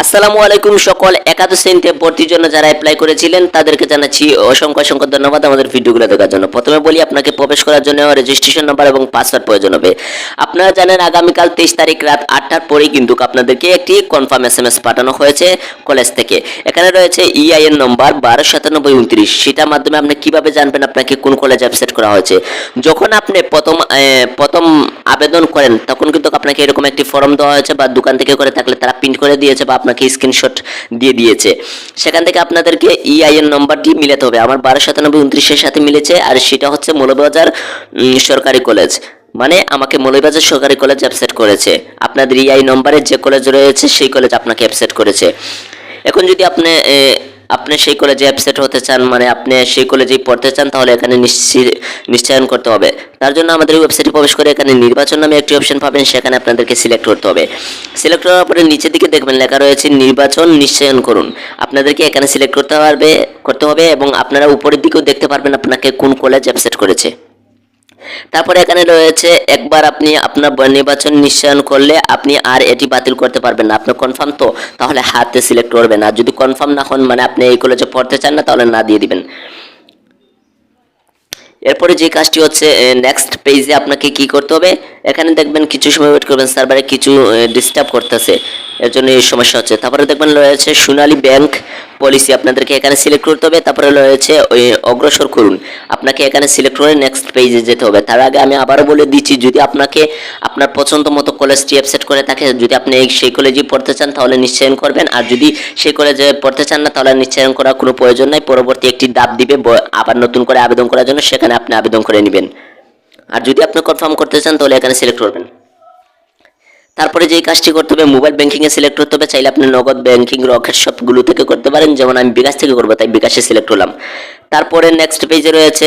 আসসালামু আলাইকুম সকল একাদশ শ্রেণীতে ভর্তির জন্য যারা অ্যাপ্লাই করেছিলেন, তাদেরকে জানাচ্ছি অসংখ্য অসংখ্য ধন্যবাদ আমাদের ভিডিওগুলো দেখার জন্য। প্রথমে বলি, আপনাকে প্রবেশ করার জন্য রেজিস্ট্রেশন নাম্বার এবং পাসওয়ার্ড প্রয়োজন হবে। আপনারা জানেন, আগামীকাল তেইশ তারিখ রাত আটটার পরেই কিন্তু আপনাদেরকে একটি কনফার্ম এস এম এস পাঠানো হয়েছে কলেজ থেকে। এখানে রয়েছে E ইআইএন নম্বর বারো সাতানব্বই উনত্রিশ। সেটার মাধ্যমে আপনি কীভাবে জানবেন আপনাকে কোন কলেজ অ্যাপসেট করা হয়েছে? যখন আপনি প্রথম প্রথম আবেদন করেন, তখন কিন্তু আপনাকে এরকম একটি ফর্ম দেওয়া হয়েছে বা দোকান থেকে করে থাকলে তারা প্রিন্ট করে দিয়েছে বা আপনাকে স্ক্রিনশট দিয়ে দিয়েছে। সেখান থেকে আপনাদেরকে E ইআইএন নম্বরটি মিলাতে হবে। আমার বারো সাতানব্বই উনত্রিশের সাথে মিলেছে আর সেটা হচ্ছে মৌলবাজার সরকারি কলেজ মানে আমাকে মৌলবাজার সরকারি কলেজ অ্যাপসেট করেছে। আপনাদের ইআই নম্বরে যে কলেজ রয়েছে, সেই কলেজ আপনাকে অ্যাপসেট করেছে। এখন যদি আপনি আপনি সেই কলেজে অ্যাপসেট হতে চান মানে আপনি সেই কলেজেই পড়তে চান, তাহলে এখানে নিশ্চি- নিশ্চয়ন করতে হবে। তার জন্য আমাদের ওয়েবসাইটে প্রবেশ করে এখানে নির্বাচন নামে একটি অপশন পাবেন, সেখানে আপনাদেরকে সিলেক্ট করতে হবে। সিলেক্ট করার পরে নিচের দিকে দেখবেন লেখা রয়েছে, নির্বাচন নিশ্চয়ন করুন। আপনাদেরকে এখানে সিলেক্ট করতে পারবে, করতে হবে এবং আপনারা উপরের দিকেও দেখতে পারবেন আপনাকে কোন কলেজ অ্যাপসেট করেছে। তারপরে এখানে রয়েছে, একবার আপনি আপনার নির্বাচন নিশ্চয়ন করলে আপনি আর এটি বাতিল করতে পারবেন না। আপনি কনফার্ম তো, তাহলে হাতে সিলেক্ট করবেন। আর যদি কনফার্ম না হন মানে আপনি এই কলেজে পড়তে চান না, তাহলে না দিয়ে দিবেন। এরপরে যে কাজটি হচ্ছে নেক্সট পেজে আপনাকে কি করতে হবে? এখানে দেখবেন কিছু সময় ওয়েট করবেন সার্ভারে কিছু ডিস্টার্ব করতেছে। এর জন্য এই সমস্যা হচ্ছে। তারপরে দেখবেন রয়েছে সোনালী ব্যাংক পলিসি আপনাদেরকে এখানে সিলেক্ট করতে হবে। তারপরে রয়েছে অগ্রসর করুন। আপনাকে এখানে সিলেক্ট করে নেক্সট পেজে যেতে হবে। তার আগে আমি আবারও বলে দিচ্ছি, যদি আপনাকে আপনার পছন্দ মতো কলেজটি অ্যাপসেট করে থাকে, যদি আপনি সেই কলেজে পড়তে চান, তাহলে নিশ্চয়ন করবেন। আর যদি সেই কলেজে পড়তে চান না, তাহলে নিশ্চয়ন করার কোনো প্রয়োজন নাই। পরবর্তী একটি দিবে, ব- আবার নতুন করে আবেদন করার জন্য সেখানে আপনি আবেদন করে নেবেন। আর যদি আপনি কনফার্ম করতে চান, তাহলে এখানে সিলেক্ট করবেন। তারপরে যেই কাজটি করতে হবে মোবাইল ব্যাংকিংয়ে সিলেক্ট করতে হবে, চাইলে আপনি নগদ ব্যাংকিং রকেট সবগুলো থেকে করতে পারেন, যেমন আমি বিকাশ থেকে করব, তাই বিকাশে সিলেক্ট হলাম। তারপরে নেক্সট পেজে রয়েছে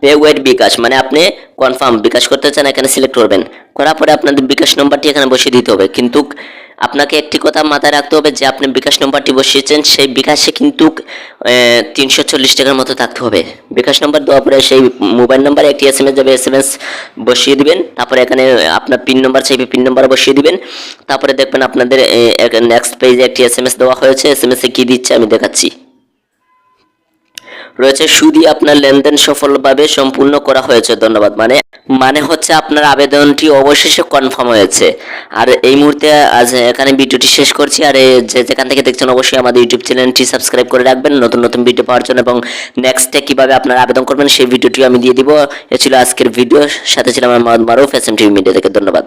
পে ওয়েট বিকাশ মানে আপনি কনফার্ম বিকাশ করতে চান, এখানে সিলেক্ট করবেন। করার পরে আপনাদের বিকাশ নম্বরটি এখানে বসিয়ে দিতে হবে। কিন্তু আপনাকে একটি কথা মাথায় রাখতে হবে, যে আপনি বিকাশ নম্বরটি বসিয়েছেন, সেই বিকাশে কিন্তু তিনশো চল্লিশ টাকার মতো থাকতে হবে। বিকাশ নম্বর দেওয়ার পরে সেই মোবাইল নাম্বারে একটি এস এম এস যাবে এস এম এস বসিয়ে দিবেন, তারপরে এখানে আপনার পিন নম্বর চাইবে পিন নম্বর বসিয়ে দিবেন। তারপরে দেখবেন আপনাদের নেক্সট পেজে একটি এস এম এস দেওয়া হয়েছে এস এম এসে কী দিচ্ছে আমি দেখাচ্ছি। রয়েছে শুধু আপনার লেনদেন সফলভাবে সম্পূর্ণ করা হয়েছে, ধন্যবাদ। মানে মানে হচ্ছে আপনার আবেদনটি অবশেষে কনফার্ম হয়েছে। আর এই মুহূর্তে, আজ এখানে ভিডিওটি শেষ করছি। আর যে যেখান থেকে দেখছেন, অবশ্যই আমাদের ইউটিউব চ্যানেলটি সাবস্ক্রাইব করে রাখবেন। নতুন নতুন ভিডিও পাওয়ার জন্য এবং নেক্সটে কীভাবে আপনার আবেদন করবেন, সেই ভিডিওটি আমি দিয়ে দিব। এ ছিল আজকের ভিডিও সাথে ছিল আমার Maruf S M TV media থেকে। ধন্যবাদ।